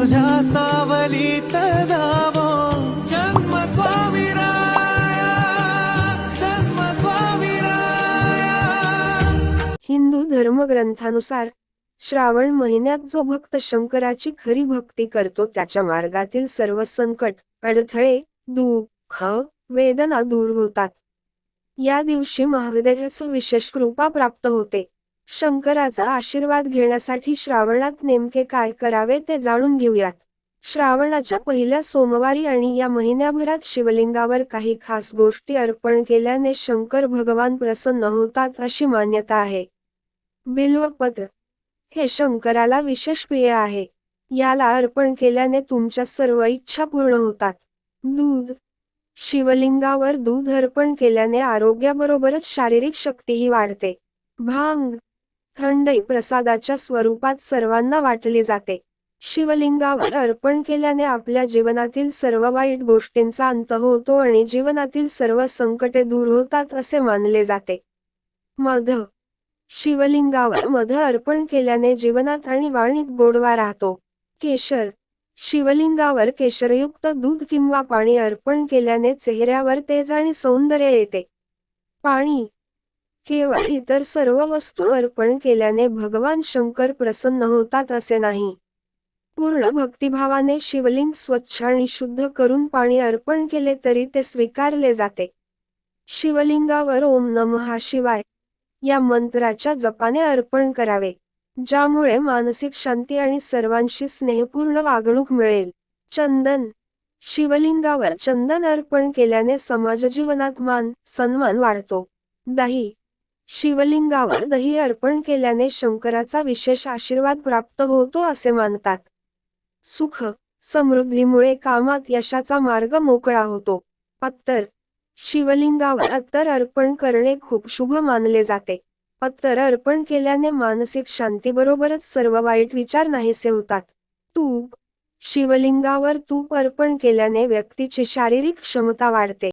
तुझ्या सावलीत जावो. जन्म स्वामी राया जन्म स्वामी राया हिंदू धर्मग्रंथानुसार श्रावण महिन्यात जो भक्त शंकराची खरी भक्ती करतो त्याच्या मार्गातील सर्व संकट अडथळे दुःख वेदना दूर होतात. या दिवशी महादेवाचं विशेष कृपा प्राप्त होते. शंकराचा आशीर्वाद घेण्यासाठी श्रावणात नेमके काय करावे ते जाणून घेऊयात. श्रावणाच्या पहिल्या सोमवारी आणि या महिन्याभरात शिवलिंगावर काही खास गोष्टी अर्पण केल्याने शंकर भगवान प्रसन्न होतात अशी मान्यता आहे. बिल्वपत्र. हे शंकराला विशेष प्रिय आहे. याला अर्पण केल्याने तुमच्या सर्व इच्छा पूर्ण होतात. दूध. शिवलिंगावर दूध अर्पण केल्याने आरोग्याबरोबरच शारीरिक शक्तीही वाढते. भांग. थंडई प्रसादाच्या स्वरूपात सर्वांना वाटली जाते. शिवलिंगावर अर्पण केल्याने आपल्या जीवनातील सर्व वाईट गोष्टींचा अंत होतो आणि जीवनातील सर्व संकटे दूर होतात असे मानले जाते. मध. शिवलिंगावर मध अर्पण केल्याने जीवनात आणि वाणीत गोडवा राहतो. केशर. शिवलिंगावर केशरयुक्त दूध किंवा पाणी अर्पण केल्याने चेहऱ्यावर तेज आणि सौंदर्य येते. पाणी. केवळ इतर सर्व वस्तू अर्पण केल्याने भगवान शंकर प्रसन्न होतात असे नाही. पूर्ण भक्तिभावाने शिवलिंग स्वच्छ आणि शुद्ध करून पाणी अर्पण केले तरी ते स्वीकारले जाते. शिवलिंगावर ओम नमहा शिवाय या मंत्राच्या जपाने अर्पण करावे ज्यामुळे मानसिक शांती आणि सर्वांशी स्नेहपूर्ण वागणूक मिळेल. चंदन शिवलिंगावर चंदन अर्पण केल्याने समाज जीवनात मान सन्मान वाढतो. दही शिवलिंगावर दही अर्पण केल्याने शंकराचा विशेष आशीर्वाद प्राप्त होतो असे मानतात. सुख समृद्धीमुळे कामात यशाचा मार्ग मोकळा होतो. अत्तर शिवलिंगावर अत्तर अर्पण करणे खूप शुभ मानले जाते. अत्तर अर्पण केल्याने मानसिक शांतीबरोबरच सर्व वाईट विचार नाहीसे होतात. तूप शिवलिंगावर तूप अर्पण केल्याने व्यक्तीची शारीरिक क्षमता वाढते.